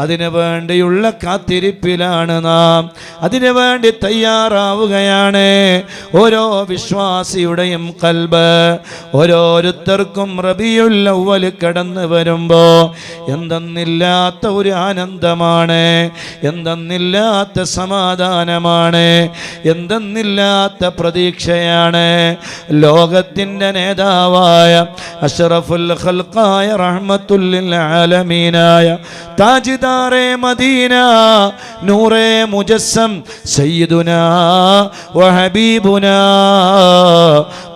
അതിനു വേണ്ടിയുള്ള കാത്തിരിപ്പിലാണ് നാം. അതിനു വേണ്ടി തയ്യാറാവുകയാണ്. ഓരോ വിശ്വാസിയുടെയും കൽബ് ഓരോരുത്തർക്കും അവ്വൽ കടന്നു വരുമ്പോ എന്തെന്നില്ലാത്ത ഒരു ആനന്ദമാണ് എന്തെന്നില്ലാത്ത സമാധാനമാണ് എന്തെന്നില്ലാത്ത പ്രതീക്ഷയാണ്. ലോകത്തിന്റെ നേതാവായ അഷറഫുൽ ഖൽഖായ റഹ്മത്തുല്ലിൽ ആലമീനായ താജിദാറെ മദീന നൂറെ മുജസ്സം സയ്യിദുനാ വഹബീബുന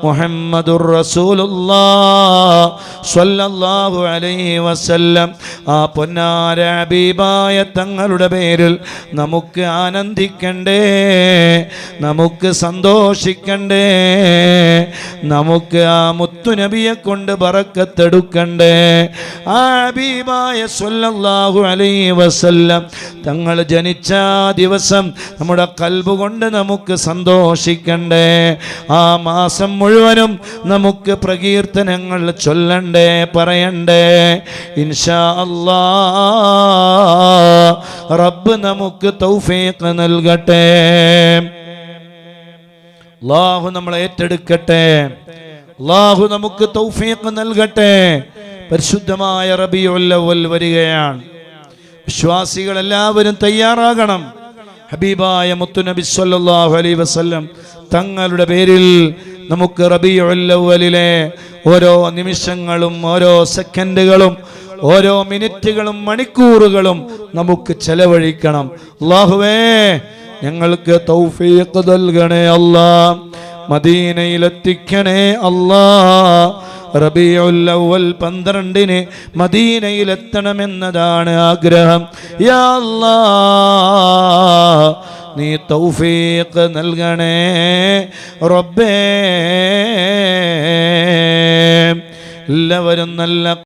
മുഹമ്മദുർ റസൂലുള്ളാ സ്വല്ലല്ലാഹു അലൈഹി വസല്ലം. ആ പൊന്നാര ഹബീബായ തങ്ങളുടെ പേരിൽ നമുക്ക് ആനന്ദിക്കണ്ടേ നമുക്ക് സന്തോഷിക്കണ്ടേ നമുക്ക് ആ മുത്തുനബിയെ കൊണ്ട് പറക്കത്തെടുക്കണ്ടേ ആ ഹബീബായ സ്വല്ലല്ലാഹു അലൈഹി വസല്ലം. തങ്ങൾ ജനിച്ച ദിവസം നമ്മുടെ കൽബ് കൊണ്ട് നമുക്ക് സന്തോഷിക്കണ്ടേ. ആ മാസം മുഴുവനും നമുക്ക് പ്രകീർത്തനങ്ങൾ ചൊല്ലണ്ടേ പറയണ്ടേ. ഇൻഷാ അല്ലാ റബ്ബ് നമുക്ക് തൗഫീഖ് നൽകട്ടെ. അള്ളാഹു നമ്മളെ ഏറ്റെടുക്കട്ടെ. അള്ളാഹു നമുക്ക് തൗഫീഖ് നൽകട്ടെ. പരിശുദ്ധമായ റബിയുല്ലവൽ വരികയാണ്. വിശ്വാസികൾ എല്ലാവരും തയ്യാറാകണം. ഹബീബായ മുത്തുനബി സല്ലാഹു അലൈ വസ്ല്ലം തങ്ങളുടെ പേരിൽ നമുക്ക് റബിയുല്ലവലിലെ ഓരോ നിമിഷങ്ങളും ഓരോ സെക്കൻഡുകളും ഓരോ മിനിറ്റുകളും മണിക്കൂറുകളും നമുക്ക് ചെലവഴിക്കണം. അള്ളാഹുവേ ഞങ്ങൾക്ക് തൗഫീഖ് നൽകണേ അല്ലാ മദീനയിലെത്തിക്കണേ അല്ലാ റബിയുൽ അവ്വൽ പന്ത്രണ്ടിന് മദീനയിലെത്തണമെന്നതാണ് ആഗ്രഹം. നീ തൗഫീഖ് നൽകണേ. റബ്ബേ എല്ലാവരും നല്ല